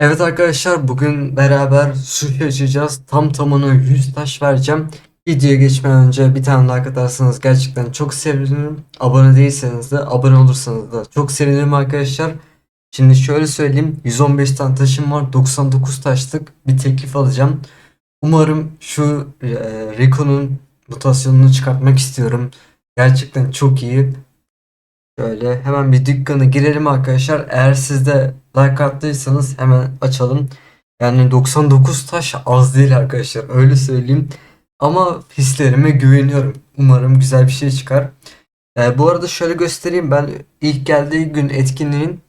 Evet arkadaşlar bugün beraber sushi açacağız. Tam tamına 100 taş vereceğim. Videoya geçmeden önce bir tane like atarsanız gerçekten çok sevinirim. Abone değilseniz de abone olursanız da çok sevinirim arkadaşlar. Şimdi şöyle söyleyeyim 115 tane taşım var 99 taşlık bir teklif alacağım. Umarım şu e, Rico'nun mutasyonunu çıkartmak istiyorum. Gerçekten çok iyi. Şöyle hemen bir dükkana girelim arkadaşlar. Eğer siz de like attıysanız hemen açalım. Yani 99 taş az değil arkadaşlar. Öyle söyleyeyim. Ama hislerime güveniyorum. Umarım güzel bir şey çıkar. Ee, bu arada şöyle göstereyim. Ben ilk geldiği gün etkinliğin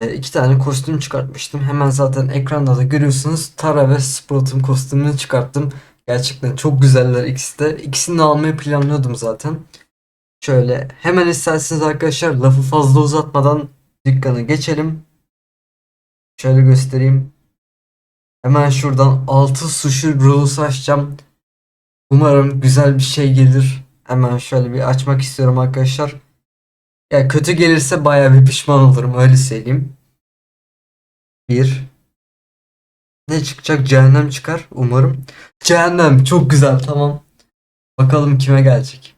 e, iki tane kostüm çıkartmıştım. Hemen zaten ekranda da görüyorsunuz. Tara ve Sprout'un kostümünü çıkarttım. Gerçekten çok güzeller ikisi de. İkisini almayı planlıyordum zaten. Şöyle hemen isterseniz arkadaşlar lafı fazla uzatmadan dükkanı geçelim. Şöyle göstereyim. Hemen şuradan 6 sushi rolls açacağım. Umarım güzel bir şey gelir. Hemen şöyle bir açmak istiyorum arkadaşlar. Ya kötü gelirse bayağı bir pişman olurum öyle söyleyeyim. Bir. Ne çıkacak? Cehennem çıkar umarım. Cehennem çok güzel tamam. Bakalım kime gelecek.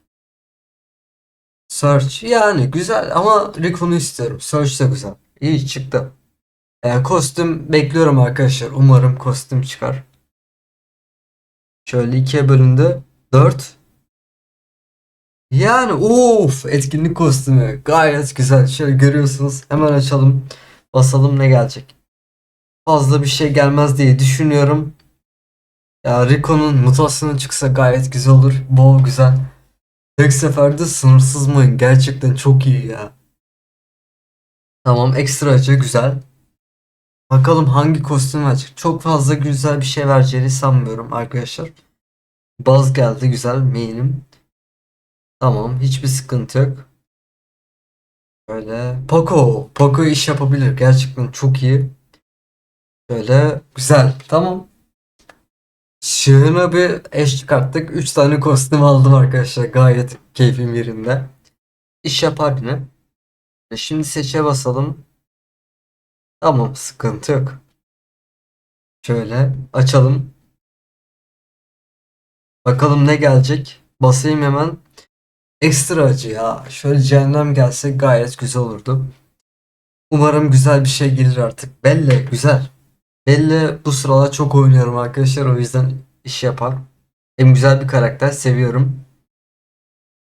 Search yani güzel ama Rico'nu istiyorum. Search de güzel. İyi çıktı. Ee, kostüm bekliyorum arkadaşlar. Umarım kostüm çıkar. Şöyle ikiye bölündü. 4. Yani of etkinlik kostümü gayet güzel. Şöyle görüyorsunuz. Hemen açalım. Basalım ne gelecek. Fazla bir şey gelmez diye düşünüyorum. Ya Rico'nun mutasyonu çıksa gayet güzel olur. Bol güzel. Tek seferde sınırsız mayın gerçekten çok iyi ya. Tamam ekstra acı güzel. Bakalım hangi kostüm verecek. Çok fazla güzel bir şey vereceğini sanmıyorum arkadaşlar. Baz geldi güzel main'im. Tamam hiçbir sıkıntı yok. Böyle Poco. Poco iş yapabilir. Gerçekten çok iyi. Şöyle güzel. Tamam. Şığına bir eş çıkarttık. 3 tane kostüm aldım arkadaşlar. Gayet keyfim yerinde. İş yapar yine. E, Şimdi seçe basalım. Tamam sıkıntı yok. Şöyle açalım. Bakalım ne gelecek. Basayım hemen. Ekstra acı ya. Şöyle cehennem gelse gayet güzel olurdu. Umarım güzel bir şey gelir artık. Belle güzel. Belle bu sıralar çok oynuyorum arkadaşlar. O yüzden iş yapar. Hem güzel bir karakter. Seviyorum.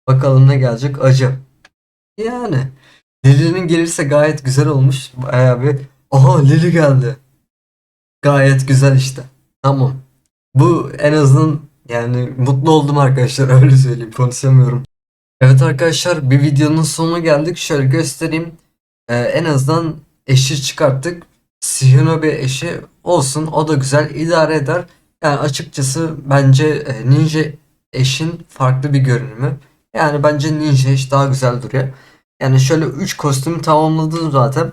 Bakalım ne gelecek. Acı. Yani. Lily'nin gelirse gayet güzel olmuş. Bayağı bir. Aha Lily geldi. Gayet güzel işte. Tamam. Bu en azından yani mutlu oldum arkadaşlar. Öyle söyleyeyim. Konuşamıyorum. Evet arkadaşlar bir videonun sonuna geldik. Şöyle göstereyim. Ee, en azından eşi çıkarttık. Shinobi eşi olsun. O da güzel. idare eder. Yani açıkçası bence e, Ninja eşin farklı bir görünümü. Yani bence Ninja eş daha güzel duruyor. Yani şöyle 3 kostümü tamamladım zaten.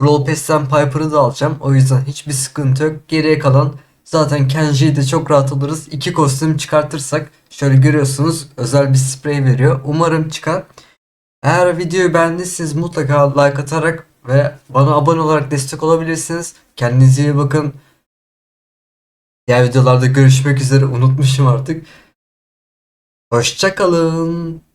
Brawl Pass'ten Piper'ı da alacağım. O yüzden hiçbir sıkıntı yok. Geriye kalan zaten Kenji'yi de çok rahat alırız. 2 kostüm çıkartırsak şöyle görüyorsunuz özel bir sprey veriyor. Umarım çıkar. Eğer videoyu beğendiyseniz mutlaka like atarak ve bana abone olarak destek olabilirsiniz. Kendinize iyi bakın. Diğer videolarda görüşmek üzere. Unutmuşum artık. Hoşçakalın.